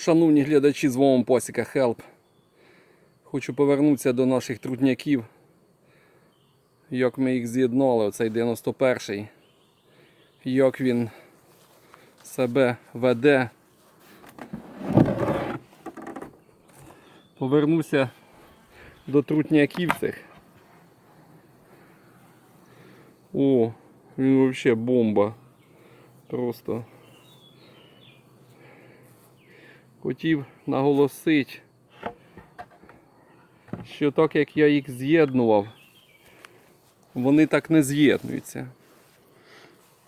Шановні глядачі, з вами Посіка Хелп. Хочу повернутися до наших трудняків. Як ми їх з'єднали, оцей 91-й. Як він себе веде. Повернуся до трутняків цих. О, він взагалі бомба. Просто. Хотів наголосити, що так як я їх з'єднував, вони так не з'єднуються.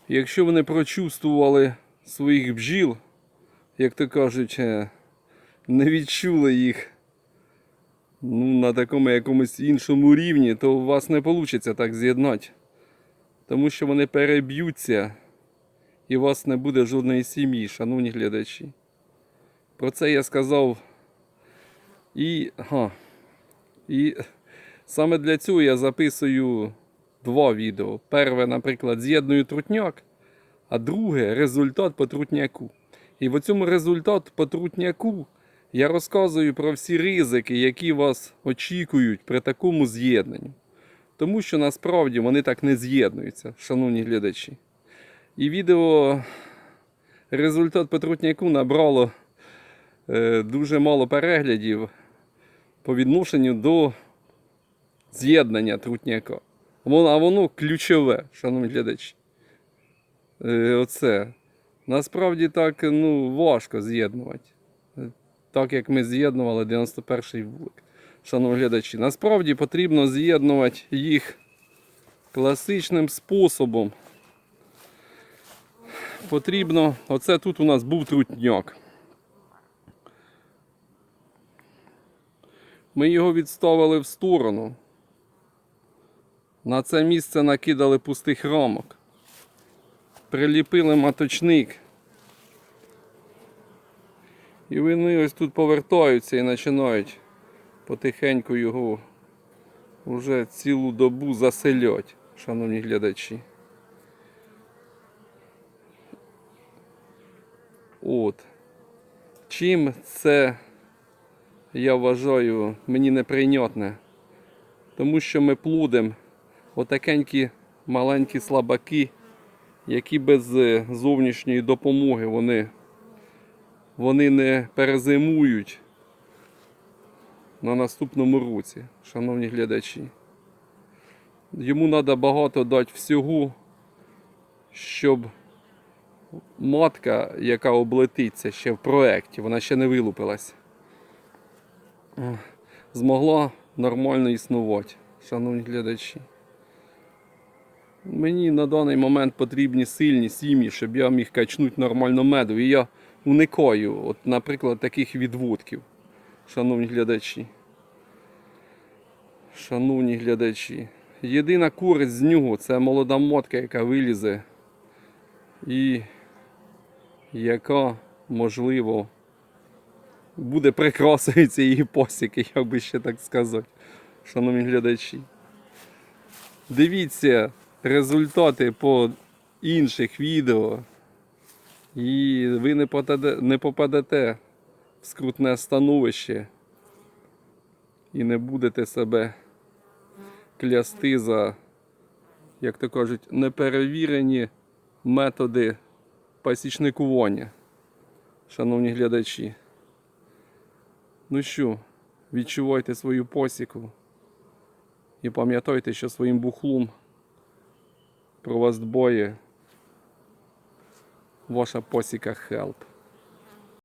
Якщо вони прочувствували своїх бджіл, як то кажуть, е, не відчули їх ну, на такому якомусь іншому рівні, то у вас не вийде так з'єднати. Тому що вони переб'ються і у вас не буде жодної сім'ї, шановні глядачі. Про це я сказав. І, ага, і саме для цього я записую два відео. Перше, наприклад, з'єдную трутняк, а друге результат по трутняку. І в цьому результат по трутняку я розказую про всі ризики, які вас очікують при такому з'єднанні. Тому що насправді вони так не з'єднуються, шановні глядачі. І відео результат по трутняку набрало дуже мало переглядів по відношенню до з'єднання трутняка. А воно ключове, шановні глядачі. Е, оце. Насправді так ну, важко з'єднувати. Е, Так як ми з'єднували 91-й вулик. Шановні глядачі, насправді потрібно з'єднувати їх класичним способом. Потрібно, оце тут у нас був трутняк. Ми його відставили в сторону. На це місце накидали пустих рамок. Приліпили маточник. І вони ось тут повертаються і починають потихеньку його вже цілу добу заселять, шановні глядачі. От. Чим це, я вважаю, мені неприйнятне. Тому що ми плодимо отакенькі маленькі слабаки, які без е, зовнішньої допомоги вони, вони не перезимують на наступному році, шановні глядачі. Йому треба багато дати всього, щоб матка, яка облетиться ще в проєкті, вона ще не вилупилась, е, змогла нормально існувати, шановні глядачі. Мені на даний момент потрібні сильні сім'ї, щоб я міг качнути нормально меду. І я уникаю, от, наприклад, таких відводків, шановні глядачі. Шановні глядачі. Єдина користь з нього це молода мотка, яка вилізе і яка, можливо, буде прикрасою цієї посіки, як би ще так сказати, шановні глядачі. Дивіться результати по інших відео, і ви не попадете, не попадете в скрутне становище і не будете себе клясти за, як то кажуть, неперевірені методи пасічникування, шановні глядачі. Ну що, відчувайте свою посіку і пам'ятайте, що своїм бухлом про вас дбоє ваша посіка Хелп.